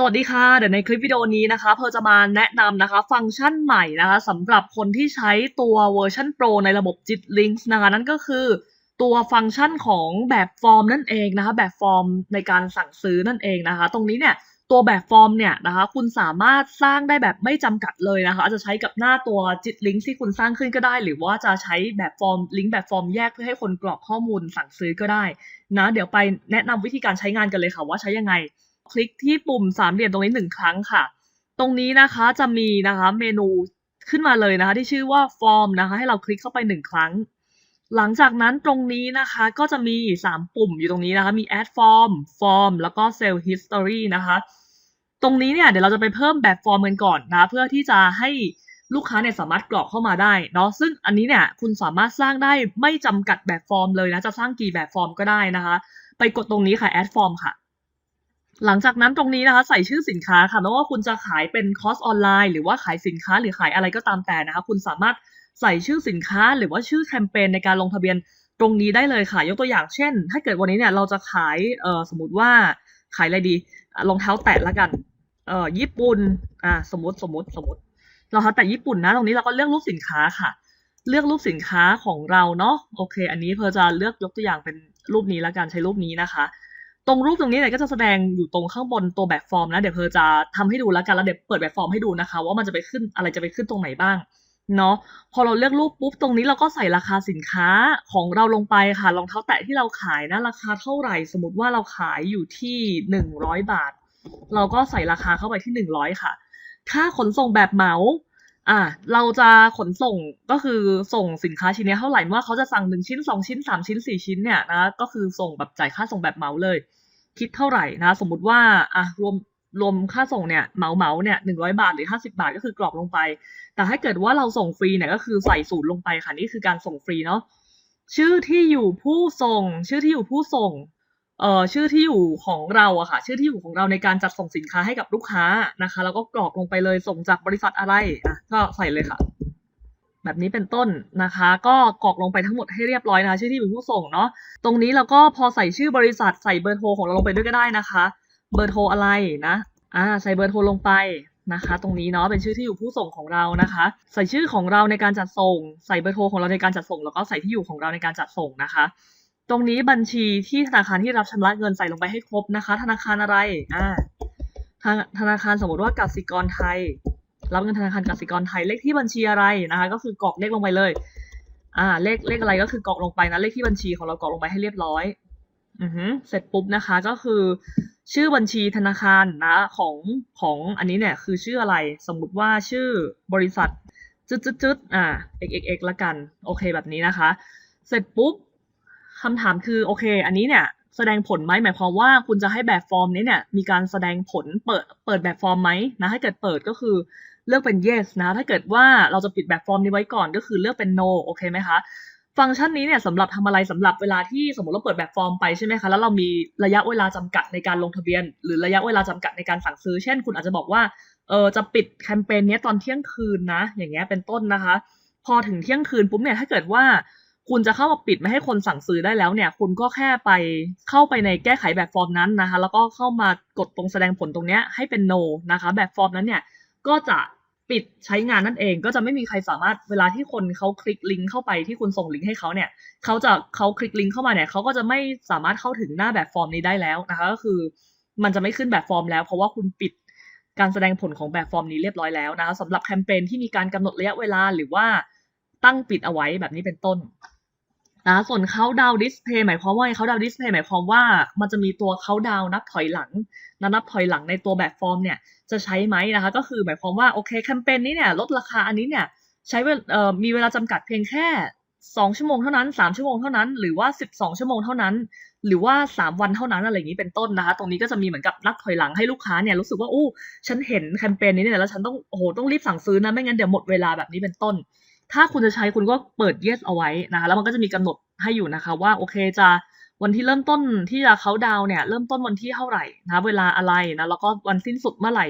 สวัสดีค่ะ เดี๋ยวในคลิปวิดีโอนี้นะคะเพอจะมาแนะนำนะคะฟังก์ชันใหม่นะคะสำหรับคนที่ใช้ตัวเวอร์ชัน Pro ในระบบ JIT Links นะคะนั่นก็คือตัวฟังก์ชันของแบบฟอร์มนั่นเองนะคะ แบบฟอร์มในการสั่งซื้อนั่นเองนะคะ ตรงนี้เนี่ยตัวแบบฟอร์มเนี่ยนะคะ คุณสามารถสร้างได้แบบไม่จำกัดเลยนะคะอาจจะใช้กับหน้าตัว JIT Links ที่คุณสร้างขึ้นก็ได้ หรือว่าจะใช้แบบฟอร์มลิงก์แบบฟอร์มแยกเพื่อให้คนกรอกข้อมูลสั่งซื้อก็ได้นะเดี๋ยวไปแนะนำวิธีการใช้งานกันเลยค่ะว่าใช้ยังไง คลิกที่ปุ่มสามเหลี่ยมตรงนี้หนึ่งครั้งค่ะ ตรงนี้นะคะจะมีนะคะเมนูขึ้นมาเลยนะคะ ที่ชื่อว่าฟอร์มนะคะ ให้เราคลิกเข้าไปหนึ่งครั้ง หลังจากนั้นตรงนี้นะคะก็จะมี 3 ปุ่มอยู่ตรงนี้นะคะ มี add form form แล้วก็ sell history นะคะ ตรงนี้เนี่ยเดี๋ยวเราจะไปเพิ่มแบบฟอร์มกันก่อนนะ เพื่อที่จะให้ลูกค้าเนี่ยสามารถกรอกเข้ามาได้เนาะซึ่งอันนี้เนี่ยคุณสามารถสร้างได้ไม่จำกัดแบบฟอร์มเลยนะ จะสร้างกี่แบบฟอร์มก็ได้นะคะ ไปกดตรงนี้ค่ะ add form ค่ะ หลังจากนั้นตรงนี้นะคะ ใส่ชื่อสินค้าค่ะไม่ว่าคุณจะขายเป็นคอร์สออนไลน์หรือว่าขายสินค้าหรือขายอะไรก็ตามแต่นะคะ คุณสามารถใส่ชื่อสินค้าหรือว่าชื่อแคมเปญในการลงทะเบียนตรงนี้ได้เลยค่ะ ยกตัวอย่างเช่น ถ้าเกิดวันนี้เนี่ยเราจะขายเอ่อสมมติว่าขายอะไรดีรองเท้าแตะละกันเอ่อญี่ปุ่นอะสมมติสมมติสมมติรองเท้าแตะญี่ปุ่นนะ ตรงนี้เราก็เลือกรูปสินค้าค่ะ เลือกรูปสินค้าของเราเนาะโอเค อันนี้เพอจะเลือกยกตัวอย่างเป็นรูปนี้ละกันใช้รูปนี้นะคะ ตรงรูปตรงนี้เนี่ยก็จะแสดงอยู่ตรงข้างบนตัวแบบฟอร์มนะเดี๋ยวเพอจะทำให้ดูแล้วกันแล้วเดี๋ยวเปิดแบบฟอร์มให้ดูนะคะ ว่ามันจะไปขึ้นอะไรจะไปขึ้นตรงไหนบ้างเนาะพอเราเลือกรูปปุ๊บตรงนี้เราก็ใส่ราคาสินค้าของเราลงไปค่ะรองเท้าแตะที่เราขายนะราคาเท่าไหร่ สมมติว่าเราขายอยู่ที่หนึ่งร้อยบาท เราก็ใส่ราคาเข้าไปที่หนึ่งร้อยค่ะ ค่าขนส่งแบบเหมาอะเราจะขนส่งก็คือส่งสินค้าชิ้นนี้เท่าไหร่ว่าเขาจะสั่งหนึ่งชิ้นสองชิ้นสามชิ้นสี่ชิ้นเนี่ยนะก็คือส่งแบบจ่ายค่าส่งแบบเหมาเลย คิดเท่าไหร่นะ สมมุติว่าอะรวมรวมค่าส่งเนี่ยเหมาเหมาเนี่ยหนึ่งร้อยบาทหรือห้าสิบาทก็คือกรอกลงไป แต่ถ้าเกิดว่าเราส่งฟรีเนี่ยก็คือใส่ศูนย์ลงไปค่ะนี่คือการส่งฟรีเนาะชื่อที่อยู่ผู้ส่ง ชื่อที่อยู่ผู้ส่งเอ่อชื่อที่อยู่ของเราอะค่ะ ชื่อที่อยู่ของเราในการจัดส่งสินค้าให้กับลูกค้านะคะ แล้วก็กรอกลงไปเลยส่งจากบริษัทอะไรอะก็ใส่เลยค่ะ แบบนี้เป็นต้นนะคะ ก็กรอกลงไปทั้งหมดให้เรียบร้อยนะคะชื่อที่อยู่ผู้ส่งเนาะตรงนี้เราก็พอใส่ชื่อบริษัทใส่เบอร์โทรของเราลงไปด้วยก็ได้นะคะ เบอร์โทรอะไรนะอ่าใส่เบอร์โทรลงไปนะคะ ตรงนี้เนาะเป็นชื่อที่อยู่ผู้ส่งของเรานะคะ ใส่ชื่อของเราในการจัดส่ง ใส่เบอร์โทรของเราในการจัดส่ง แล้วก็ใส่ที่อยู่ของเราในการจัดส่งนะคะ ตรงนี้บัญชีที่ธนาคารที่รับชำระเงินใส่ลงไปให้ครบนะคะ ธนาคารอะไรอ่าธนาคารสมมติว่ากสิกรไทย รับเงินธนาคารกสิกรไทยเลขที่บัญชีอะไรนะคะ ก็คือกรอกเลขลงไปเลย อ่า เลขเลขอะไรก็คือกรอกลงไปนะเลขที่บัญชีของเรากรอกลงไปให้เรียบร้อยอือฮึเสร็จปุ๊บนะคะก็คือ ชื่อบัญชีธนาคารนะของของอันนี้เนี่ยคือชื่ออะไรสมมุติว่าชื่อบริษัทจึ๊ดจึ๊ดจึ๊ดอ่า xxx ละกัน โอเคแบบนี้นะคะ เสร็จปุ๊บคำถามคือโอเค อันนี้เนี่ยแสดงผลไหมหมายความว่าคุณจะให้แบบฟอร์มนี้เนี่ยมีการแสดงผลเปิดเปิดแบบฟอร์มไหมนะถ้าเกิดเปิดก็คือ เลือกเป็น yes นะ ถ้าเกิดว่าเราจะปิดแบบฟอร์มนี้ไว้ก่อนก็คือเลือกเป็น no โอเคไหมคะ ฟังก์ชันนี้เนี่ยสำหรับทำอะไรสำหรับเวลาที่สมมติเราเปิดแบบฟอร์มไปใช่ไหมคะแล้วเรามีระยะเวลาจำกัดในการลงทะเบียน หรือระยะเวลาจำกัดในการสั่งซื้อ เช่น คุณอาจจะบอกว่าเออจะปิดแคมเปญนี้ตอนเที่ยงคืนนะ อย่างเงี้ยเป็นต้นนะคะ พอถึงเที่ยงคืนปุ๊บเนี่ยถ้าเกิดว่าคุณจะเข้ามาปิดไม่ให้คนสั่งซื้อได้แล้วเนี่ย คุณก็แค่ไปเข้าไปในแก้ไขแบบฟอร์มนั้นนะคะ แล้วก็เข้ามากดตรงแสดงผลตรงเนี้ยให้เป็น no นะคะ แบบฟอร์มนั้นเนี่ยก็จะ ปิดใช้งานนั่นเองก็จะไม่มีใครสามารถเวลาที่คนเขาคลิกลิงก์เข้าไปที่คุณส่งลิงก์ให้เขาเนี่ยเขาจะเขาคลิกลิงก์เข้ามาเนี่ยเขาก็จะไม่สามารถเข้าถึงหน้าแบบฟอร์มนี้ได้แล้วนะคะก็คือ มันจะไม่ขึ้นแบบฟอร์มแล้ว เพราะว่าคุณปิดการแสดงผลของแบบฟอร์มนี้เรียบร้อยแล้วนะคะสำหรับแคมเปญที่มีการกำหนดระยะเวลาหรือว่าตั้งปิดเอาไว้แบบนี้เป็นต้น นะส่วนเขาดาวดิสเพย์หมายความว่าเขาดาวดิสเพย์หมายความว่ามันจะมีตัวเขาดาวนับถอยหลังนะนับถอยหลังในตัวแบบฟอร์มเนี่ยจะใช้ไหมนะคะ ก็คือหมายความว่าโอเคแคมเปญนี้เนี่ยลดราคาอันนี้เนี่ยใช้เวลเอ่อมีเวลาจำกัดเพียงแค่สองชั่วโมงเท่านั้นสามชั่วโมงเท่านั้น หรือว่าสิบสองชั่วโมงเท่านั้น หรือว่าสามวันเท่านั้นอะไรอย่างนี้เป็นต้นนะคะ ตรงนี้ก็จะมีเหมือนกับนับถอยหลังให้ลูกค้าเนี่ยรู้สึกว่าอู้ฉันเห็นแคมเปญนี้เนี่ยแล้วฉันต้องโอ้โหต้องรีบสั่งซื้อนะไม่งั้นเดี๋ยวหมดเวลาแบบนี้เป็นต้น ถ้าคุณจะใช้คุณก็เปิด yes เอาไว้นะคะแล้วมันก็จะมีกำหนดให้อยู่นะคะว่าโอเคจะวันที่เริ่มต้นที่จะเขาดาวเนี่ยเริ่มต้นวันที่เท่าไหร่นะเวลาอะไรนะแล้วก็วันสิ้นสุดเมื่อไหร่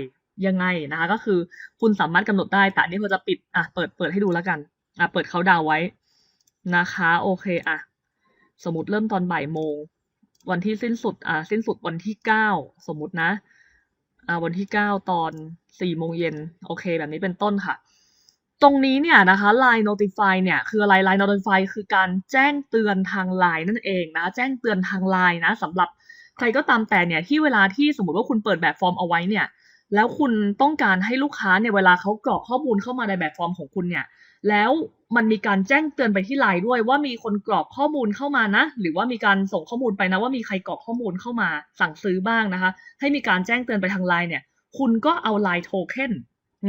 ยังไงนะคะก็คือคุณสามารถกำหนดได้แต่อันนี้เราจะปิดอะเปิดเปิดให้ดูแล้วกันอะเปิดเขาดาวไว้นะคะโอเคอะสมมติเริ่มตอนบ่ายโมง วันที่สิ้นสุดอะสิ้นสุดวันที่เก้าสมมตินะอ่าวันที่9ตอน4โมงเย็นโอเค แบบนี้เป็นต้นค่ะ ตรงนี้เนี่ยนะคะ Line Notify เนี่ยคืออะไร Line Notify คือการแจ้งเตือนทาง Line นั่นเองนะ แจ้งเตือนทาง Line นะสำหรับใครก็ตามแต่เนี่ยที่เวลาที่สมมติว่าคุณเปิดแบบฟอร์มเอาไว้เนี่ย แล้วคุณต้องการให้ลูกค้าเนี่ยเวลาเขากรอกข้อมูลเข้ามาในแบบฟอร์มของคุณเนี่ย แล้วมันมีการแจ้งเตือนไปที่ไลน์ด้วย ว่ามีคนกรอกข้อมูลเข้ามานะ หรือว่ามีการส่งข้อมูลไปนะว่ามีใครกรอกข้อมูลเข้ามาสั่งซื้อบ้างนะคะ ให้มีการแจ้งเตือนไปทางไลน์เนี่ย คุณก็เอาไลน์โทเค็น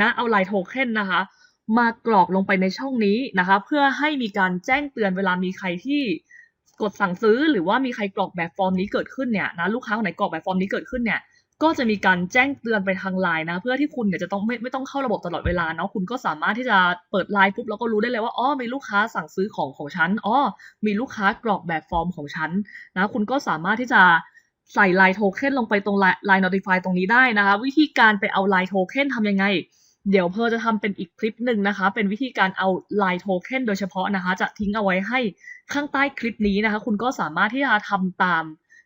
นะเอาไลน์โทเค็นนะคะ มากรอกลงไปในช่องนี้นะคะ เพื่อให้มีการแจ้งเตือนเวลามีใครที่กดสั่งซื้อ หรือว่ามีใครกรอกแบบฟอร์มนี้เกิดขึ้นเนี่ยนะลูกค้าคนไหนกรอกแบบฟอร์มนี้เกิดขึ้นเนี่ยก็จะมีการแจ้งเตือนไปทางไลน์นะ เพื่อที่คุณเนี่ยจะต้องไม่ไม่ต้องเข้าระบบตลอดเวลาเนาะคุณก็สามารถที่จะเปิดไลน์ปุ๊บแล้วก็รู้ได้เลยว่าอ๋อมีลูกค้าสั่งซื้อของของฉันอ๋อมีลูกค้ากรอกแบบฟอร์มของฉันนะคุณก็สามารถที่จะใส่ไลน์โทเค็นลงไปตรงไลน์ notify ตรงนี้ได้นะคะ วิธีการไปเอาไลน์โทเค็นทำยังไง เดี๋ยวเพอจะทำเป็นอีกคลิปหนึ่งนะคะ เป็นวิธีการเอาลน์โทเค็นโดยเฉพาะนะคะ จะทิ้งเอาไว้ให้ข้างใต้คลิปนี้นะคะ คุณก็สามารถที่จะทำตาม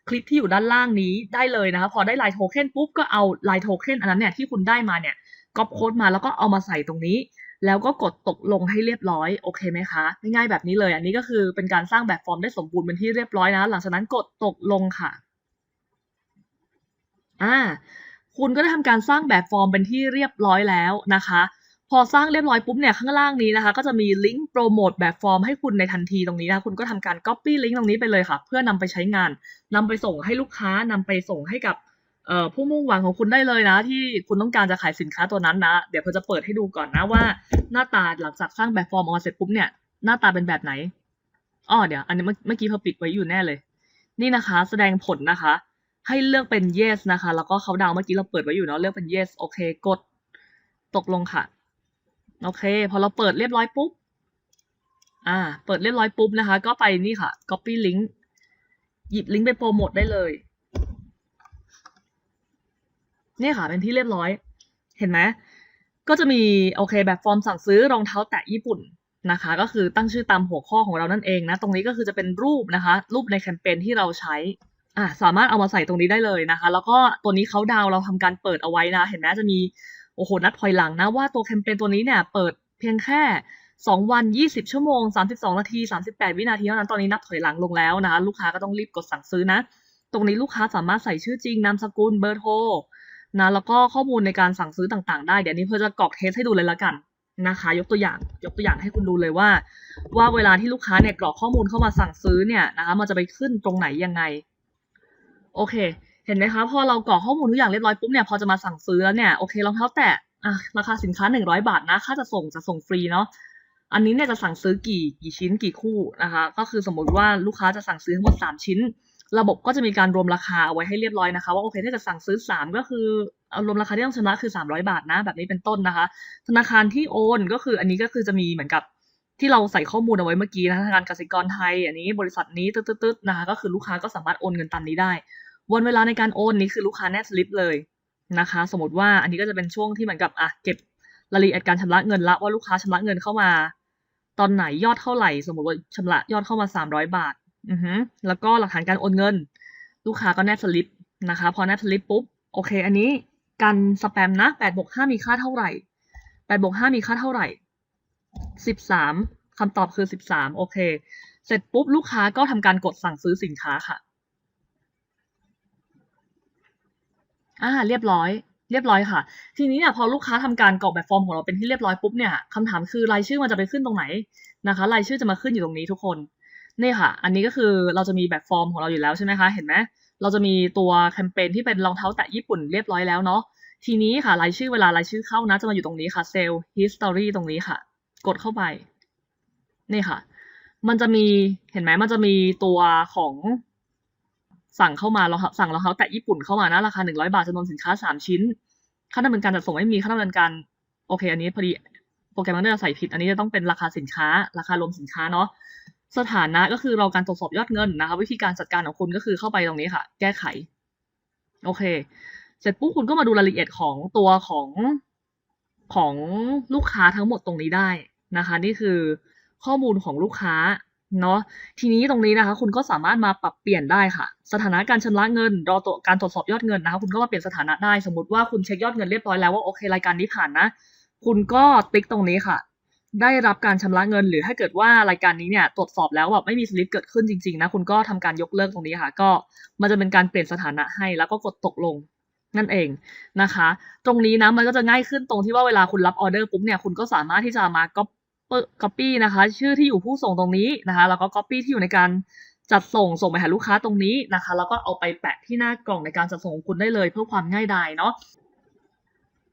คลิปที่อยู่ด้านล่างนี้ได้เลยนะคะ พอได้ลน์โทเค็นปุ๊บก็เอาลน์โทเค็นอันนั้นเนี่ยที่คุณได้มาเนี่ยก๊อปโค้ดมาแล้วก็เอามาใส่ตรงนี้ แล้วก็กดตกลงให้เรียบร้อยโอเคไหมคะง่ายๆแบบนี้เลย อันนี้ก็คือเป็นการสร้างแบบฟอร์มได้สมบูรณ์เป็นที่เรียบร้อยนะ หลังจากนั้นกดตกลงค่ะ อ่า คุณก็ได้ทำการสร้างแบบฟอร์มเป็นที่เรียบร้อยแล้วนะคะ พอสร้างเรียบร้อยปุ๊บเนี่ยข้างล่างนี้นะคะ ก็จะมีลิงก์โปรโมทแบบฟอร์มให้คุณในทันทีตรงนี้นะคุณก็ทำการ Copy ลิงก์ตรงนี้ไปเลยค่ะ เพื่อนำไปใช้งานนำไปส่งให้ลูกค้านำไปส่งให้กับผู้มุ่งหวังของคุณได้เลยนะ ที่คุณต้องการจะขายสินค้าตัวนั้นนะ เดี๋ยวเพอจะเปิดให้ดูก่อนนะว่า หน้าตาหลังจากสร้างแบบฟอร์มออกมาเสร็จปุ๊บเนี่ยหน้าตาเป็นแบบไหนอ้อเดี๋ยวอันนี้เมื่อเมื่อกี้เพอปิดไว้อยู่แน่เลย นี่นะคะ แสดงผลนะคะ ให้เลือกเป็น yes นะคะ แล้วก็เขาดาวเมื่อกี้เราเปิดไว้อยู่เนาะเลือกเป็น yes โอเค กดตกลงค่ะ โอเค พอเราเปิดเรียบร้อยปุ๊บ อ่า เปิดเรียบร้อยปุ๊บนะคะ ก็ไปนี่ค่ะ copy link หยิบลิงก์ไปโปรโมทได้เลยนี่ค่ะ เป็นที่เรียบร้อย เห็นไหมก็จะมีโอเค แบบฟอร์มสั่งซื้อรองเท้าแตะญี่ปุ่นนะคะ ก็คือตั้งชื่อตามหัวข้อของเรานั่นเองนะ ตรงนี้ก็คือจะเป็นรูปนะคะ รูปในแคมเปญที่เราใช้ อะสามารถเอามาใส่ตรงนี้ได้เลยนะคะ แล้วก็ตัวนี้เขาดาวเราทำการเปิดเอาไว้นะ เห็นไหมจะมีโอ้โหนัดถอยหลังนะว่าตัวแคมเปญตัวนี้เนี่ยเปิดเพียงแค่ 2 วัน 20 ชั่วโมง 32 นาที 38 วินาทีเท่านั้นตอนนี้นับถอยหลังลงแล้วนะคะ ลูกค้าก็ต้องรีบกดสั่งซื้อนะ ตรงนี้ลูกค้าสามารถใส่ชื่อจริงนามสกุลเบอร์โทรนะแล้วก็ข้อมูลในการสั่งซื้อต่างๆ ได้เดี๋ยวนี้เพื่อจะกรอกเทสให้ดูเลยละกันนะคะ ยกตัวอย่างยกตัวอย่างให้คุณดูเลยว่า ว่าเวลาที่ลูกค้าเนี่ยกรอกข้อมูลเข้ามาสั่งซื้อเนี่ยนะคะมันจะไปขึ้นตรงไหนยังไง โอเค เห็นไหมคะ พอเรากรอกข้อมูลทุกอย่างเรียบร้อยปุ๊บเนี่ย พอจะมาสั่งซื้อแล้วเนี่ย โอเครองเท้าแตะอะราคาสินค้า 100 บาทนะ ค่าจะส่งจะส่งฟรีเนาะ อันนี้เนี่ยจะสั่งซื้อกี่กี่ชิ้นกี่คู่นะคะ ก็คือสมมติว่าลูกค้าจะสั่งซื้อทั้งหมด 3 ชิ้น ระบบก็จะมีการรวมราคาเอาไว้ให้เรียบร้อยนะคะ ว่าโอเคถ้าจะสั่งซื้อ 3 ก็คือเอารวมราคาที่ต้องชำระคือ 300 บาทนะ แบบนี้เป็นต้นนะคะ ธนาคารที่โอนก็คืออันนี้ก็คือจะมีเหมือนกับ ที่เราใส่ข้อมูลเอาไว้เมื่อกี้นะธนาคารกสิกรไทย อันนี้บริษัทนี้ตึ๊ดๆนะคะก็คือลูกค้าก็สามารถโอนเงินตามนี้ได้ วันเวลาในการโอนนี้คือลูกค้าแนบสลิปเลยนะคะ สมมติว่าอันนี้ก็จะเป็นช่วงที่เหมือนกับอะเก็บรายละเอียดการชำระเงินละว่าลูกค้าชำระเงินเข้ามา ตอนไหนยอดเท่าไหร่ สมมติว่าชำระยอดเข้ามา 300 บาทอือฮึแล้วก็หลักฐานการโอนเงิน ลูกค้าก็แนบสลิปนะคะ พอแนบสลิปปุ๊บโอเค อันนี้กันสแปมนะ8บวก5มีค่าเท่าไหร่8บวก5มีค่าเท่าไหร่ 13คำตอบคือ13โอเค เสร็จปุ๊บลูกค้าก็ทำการกดสั่งซื้อสินค้าค่ะอ่าเรียบร้อย เรียบร้อยค่ะ ทีนี้เนี่ยพอลูกค้าทำการกรอกแบบฟอร์มของเราเป็นที่เรียบร้อยปุ๊บเนี่ยคำถามคือรายชื่อมันจะไปขึ้นตรงไหนนะคะรายชื่อจะมาขึ้นอยู่ตรงนี้ทุกคนนี่ค่ะ อันนี้ก็คือเราจะมีแบบฟอร์มของเราอยู่แล้วใช่ไหมคะเห็นไหมเราจะมีตัวแคมเปญที่เป็นรองเท้าแตะญี่ปุ่นเรียบร้อยแล้วเนาะทีนี้ค่ะรายชื่อเวลารายชื่อเข้านะจะมาอยู่ตรงนี้ค่ะเซลล์ history ตรงนี้ค่ะ กดเข้าไป นี่ค่ะ มันจะมีเห็นไหมมันจะมีตัวของสั่งเข้ามาเราสั่งรองเท้าแตะญี่ปุ่นเข้ามานะราคาหนึ่งร้อยบาทจำนวนสินค้าสามชิ้น ค่าดำเนินการจัดส่งไม่มีค่าดำเนินการโอเค อันนี้พอดีโปรแกรมมันจะใส่ผิด อันนี้จะต้องเป็นราคาสินค้า ราคารวมสินค้าเนาะสถานะก็คือเราการตรวจสอบยอดเงินนะคะ วิธีการจัดการของคุณก็คือเข้าไปตรงนี้ค่ะ แก้ไข โอเค เสร็จปุ๊บคุณก็มาดูรายละเอียดของตัวของของลูกค้าทั้งหมดตรงนี้ได้ นะคะ นี่คือข้อมูลของลูกค้าเนาะทีนี้ตรงนี้นะคะ คุณก็สามารถมาปรับเปลี่ยนได้ค่ะ สถานะการชำระเงิน รอตัวการตรวจสอบยอดเงินนะคะ คุณก็มาเปลี่ยนสถานะได้สมมติว่าคุณเช็คยอดเงินเรียบร้อยแล้วว่าโอเครายการนี้ผ่านนะ คุณก็ติ๊กตรงนี้ค่ะ ได้รับการชำระเงิน หรือถ้าเกิดว่ารายการนี้เนี่ยตรวจสอบแล้วแบบไม่มีสลิปเกิดขึ้นจริงๆนะคุณก็ทำการยกเลิกตรงนี้ค่ะ ก็มันจะเป็นการเปลี่ยนสถานะให้แล้วก็กดตกลงนั่นเองนะคะ ตรงนี้นะมันก็จะง่ายขึ้นตรงที่ว่าเวลาคุณรับออเดอร์ปุ๊บเนี่ยคุณก็สามารถที่จะมาก็ copy นะคะ ชื่อที่อยู่ผู้ส่งตรงนี้นะคะ แล้วก็ copy ที่อยู่ในการจัดส่งส่งไปหาลูกค้าตรงนี้นะคะ แล้วก็เอาไปแปะที่หน้ากล่องในการจัดส่งของคุณได้เลย เพื่อความง่ายดายเนาะ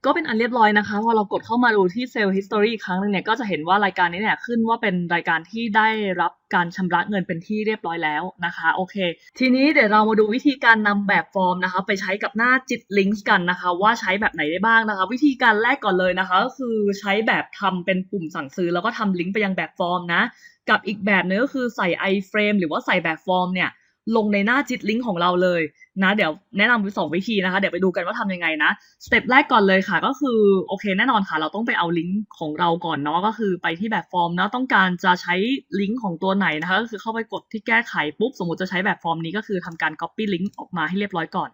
ก็เป็นอันเรียบร้อยนะคะพอเรากดเข้ามาดูที่ Sale History อีกครั้งหนึงเนี่ยก็จะเห็นว่ารายการนี้เนี่ยขึ้นว่าเป็นรายการที่ได้รับการชำระเงินเป็นที่เรียบร้อยแล้วนะคะโอเค ทีนี้เดี๋ยวเรามาดูวิธีการนำแบบฟอร์มนะคะ ไปใช้กับหน้าจิตลิงก์กันนะคะ ว่าใช้แบบไหนได้บ้างนะคะ วิธีการแรกก่อนเลยนะคะ ก็คือใช้แบบทำเป็นปุ่มสั่งซื้อ แล้วก็ทำลิงก์ไปยังแบบฟอร์มนะ กับอีกแบบนึงก็คือใส่ iframe หรือว่าใส่แบบฟอร์มเนี่ย ลงในหน้าจิตลิงก์ของเราเลยนะ เดี๋ยวแนะนำไปสองวิธีนะคะ เดี๋ยวไปดูกันว่าทำยังไงนะสเต็ปแรกก่อนเลยค่ะ ก็คือโอเคแน่นอนค่ะ เราต้องไปเอาลิงก์ของเราก่อนเนาะก็คือไปที่แบบฟอร์มเนาะต้องการจะใช้ลิงก์ของตัวไหนนะคะก็คือเข้าไปกดที่แก้ไขปุ๊บสมมติจะใช้แบบฟอร์มนี้ก็คือทำการ copy ลิงก์ออกมาให้เรียบร้อยก่อน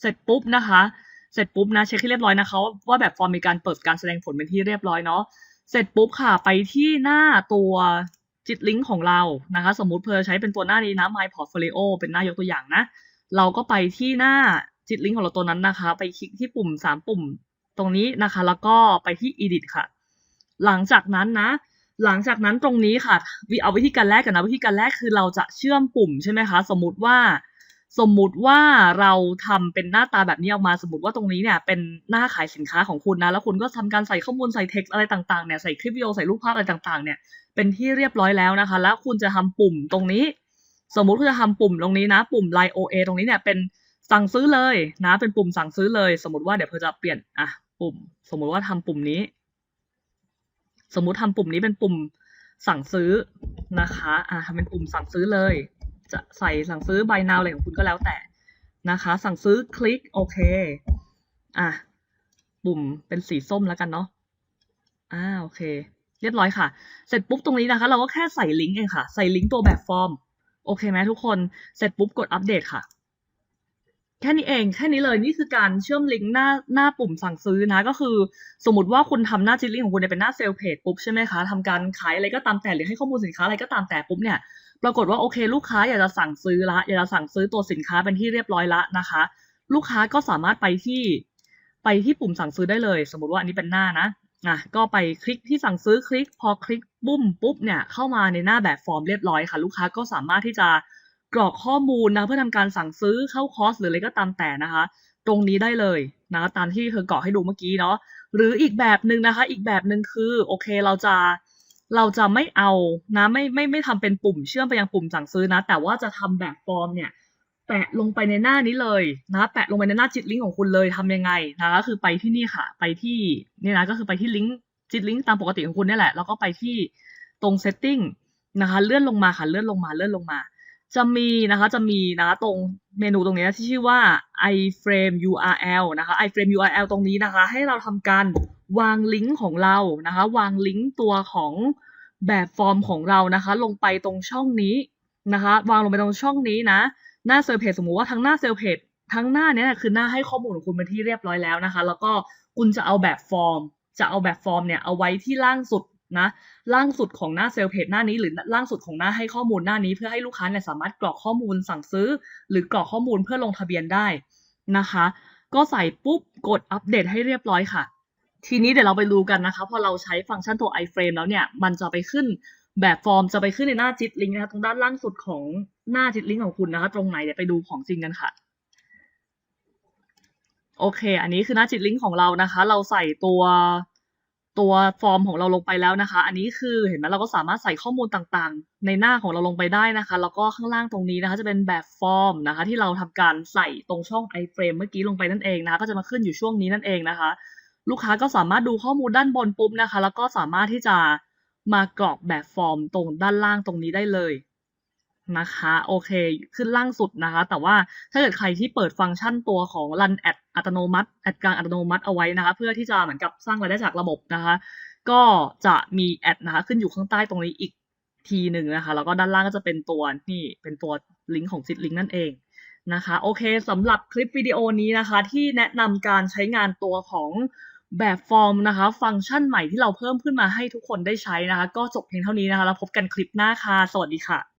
เสร็จปุ๊บนะคะเสร็จปุ๊บนะเช็คให้เรียบร้อยนะคะว่าแบบฟอร์มมีการเปิดการแสดงผลเป็นที่เรียบร้อยเนาะเสร็จปุ๊บค่ะไปที่หน้าตัว จิตลิงก์ของเรานะคะ สมมติเพื่อใช้เป็นตัวหน้านี้นะ My Portfolio เป็นหน้ายกตัวอย่างนะ เราก็ไปที่หน้าจิตลิงก์ของเราตัวนั้นนะคะ ไปคลิกที่ปุ่มสามปุ่มตรงนี้นะคะ แล้วก็ไปที่ edit ค่ะ หลังจากนั้นนะ หลังจากนั้นตรงนี้ค่ะ เอาวิธีการแรกกันนะ วิธีการแรกคือเราจะเชื่อมปุ่มใช่ไหมคะ สมมติว่า สมมุติว่าเราทำเป็นหน้าตาแบบนี้ออกมาสมมติว่าตรงนี้เนี่ยเป็นหน้าขายสินค้าของคุณนะ แล้วคุณก็ทำการใส่ข้อมูลใส่เท็กซ์อะไรต่างๆเนี่ยใส่คลิปวิดีโอใส่รูปภาพอะไรต่างๆ เนี่ยเป็นที่เรียบร้อยแล้วนะคะ แล้วคุณจะทำปุ่มตรงนี้ สมมุติคุณจะทำปุ่มตรงนี้นะ ปุ่ม Line OA ตรงนี้เนี่ยเป็นสั่งซื้อเลยนะ เป็นปุ่มสั่งซื้อเลย สมมติว่าเดี๋ยวเพื่อจะเปลี่ยนอะปุ่ม สมมุติว่าทำปุ่มนี้ สมมุติทำปุ่มนี้เป็นปุ่มสั่งซื้อนะคะอะทำเป็นปุ่มสั่งซื้อเลย จะใส่สั่งซื้อ buy now อะไรของคุณก็แล้วแต่นะคะ สั่งซื้อคลิกโอเคอะปุ่มเป็นสีส้มแล้วกันเนาะอ่าโอเค เรียบร้อยค่ะ เสร็จปุ๊บตรงนี้นะคะ เราก็แค่ใส่ลิงก์เองค่ะ ใส่ลิงก์ตัวแบบฟอร์ม โอเคไหมทุกคน เสร็จปุ๊บกดอัปเดตค่ะ แค่นี้เอง แค่นี้เลย นี่คือการเชื่อมลิงก์หน้าหน้าปุ่มสั่งซื้อนะ ก็คือสมมติว่าคุณทำหน้าจิลลิงก์ของคุณเนี่ยเป็นหน้าเซลล์เพจปุ๊บใช่ไหมคะทำการขายอะไรก็ตามแต่หรือให้ข้อมูลสินค้าอะไรก็ตามแต่ปุ๊บเนี่ย ปรากฏว่าโอเค ลูกค้าอยากจะสั่งซื้อละอยากจะสั่งซื้อตัวสินค้าเป็นที่เรียบร้อยละนะคะ ลูกค้าก็สามารถไปที่ไปที่ปุ่มสั่งซื้อได้เลย สมมติว่าอันนี้เป็นหน้านะอะก็ไปคลิกที่สั่งซื้อคลิก พอคลิกบุ้มปุ๊บเนี่ยเข้ามาในหน้าแบบฟอร์มเรียบร้อยค่ะ ลูกค้าก็สามารถที่จะกรอกข้อมูลนะเพื่อทำการสั่งซื้อเข้าคอร์สหรืออะไรก็ตามแต่นะคะ ตรงนี้ได้เลยนะตามที่เธอกรอกให้ดูเมื่อกี้เนาะหรืออีกแบบหนึ่งนะคะ อีกแบบหนึ่งคือโอเคเราจะ เราจะไม่เอานะ ไม่ไม่ไม่ทำเป็นปุ่มเชื่อมไปยังปุ่มสั่งซื้อนะ แต่ว่าจะทำแบบฟอร์มเนี่ยแปะลงไปในหน้านี้เลยนะแปะลงไปในหน้าจิตลิงก์ของคุณเลยทำยังไงนะก็คือไปที่นี่ค่ะ ไปที่นี่นะก็คือไปที่ลิงก์จิตลิงก์ตามปกติของคุณนี่แหละ แล้วก็ไปที่ตรง setting นะคะเลื่อนลงมาค่ะเลื่อนลงมาเลื่อนลงมา จะมีนะคะจะมีนะตรงเมนูตรงนี้ที่ชื่อว่า iframe URL นะคะ iframe URL ตรงนี้นะคะ ให้เราทำการ วางลิงก์ของเรานะคะ วางลิงก์ตัวของแบบฟอร์มของเรานะคะ ลงไปตรงช่องนี้นะคะ วางลงไปตรงช่องนี้นะ หน้าเซลล์เพจสมมุติว่าทั้งหน้าเซลล์เพจทั้งหน้าเนี้ยคือหน้าให้ข้อมูลของคุณเป็นที่เรียบร้อยแล้วนะคะ แล้วก็คุณจะเอาแบบฟอร์ม จะเอาแบบฟอร์มเนี่ยเอาไว้ที่ล่างสุดนะล่างสุดของหน้าเซลล์เพจหน้านี้หรือล่างสุดของหน้าให้ข้อมูลหน้านี้ เพื่อให้ลูกค้าเนี่ยสามารถกรอกข้อมูลสั่งซื้อ หรือกรอกข้อมูลเพื่อลงทะเบียนได้นะคะ ก็ใส่ปุ๊บกดอัปเดตให้เรียบร้อยค่ะ ทีนี้เดี๋ยวเราไปดูกันนะคะ พอเราใช้ฟังก์ชันตัว iframe แล้วเนี่ย มันจะไปขึ้นแบบฟอร์มจะไปขึ้นในหน้าจิตลิงก์นะคะตรงด้านล่างสุดของหน้าจิตลิงก์ของคุณนะคะ ตรงไหนเดี๋ยวไปดูของจริงกันค่ะ โอเค อันนี้คือหน้าจิตลิงก์ของเรานะคะ เราใส่ตัวตัวฟอร์มของเราลงไปแล้วนะคะ อันนี้คือเห็นไหมเราก็สามารถใส่ข้อมูลต่างๆ ในหน้าของเราลงไปได้นะคะ แล้วก็ข้างล่างตรงนี้นะคะ จะเป็นแบบฟอร์มนะคะ ที่เราทำการใส่ตรงช่อง iframe เมื่อกี้ลงไปนั่นเองนะคะก็จะมาขึ้นอยู่ช่วงนี้นั่นเองนะคะ ลูกค้าก็สามารถดูข้อมูลด้านบนปุ๊บนะคะ แล้วก็สามารถที่จะมากรอกแบบฟอร์มตรงด้านล่างตรงนี้ได้เลยนะคะโอเคขึ้นล่างสุดนะคะ แต่ว่าถ้าเกิดใครที่เปิดฟังก์ชันตัวของ run ad อัตโนมัติแอดกลางอัตโนมัติเอาไว้นะคะ เพื่อที่จะเหมือนกับสร้างรายได้จากระบบนะคะ ก็จะมีแอดนะคะ ขึ้นอยู่ข้างใต้ตรงนี้อีกทีหนึ่งนะคะ แล้วก็ด้านล่างก็จะเป็นตัวนี่เป็นตัวลิงก์ของ Jit Link นั่นเองนะคะ โอเคสำหรับคลิปวิดีโอนี้นะคะ ที่แนะนำการใช้งานตัวของ แบบฟอร์มนะคะ ฟังก์ชันใหม่ที่เราเพิ่มขึ้นมาให้ทุกคนได้ใช้นะคะ ก็จบเพียงเท่านี้นะคะ แล้วพบกันคลิปหน้าค่ะ สวัสดีค่ะ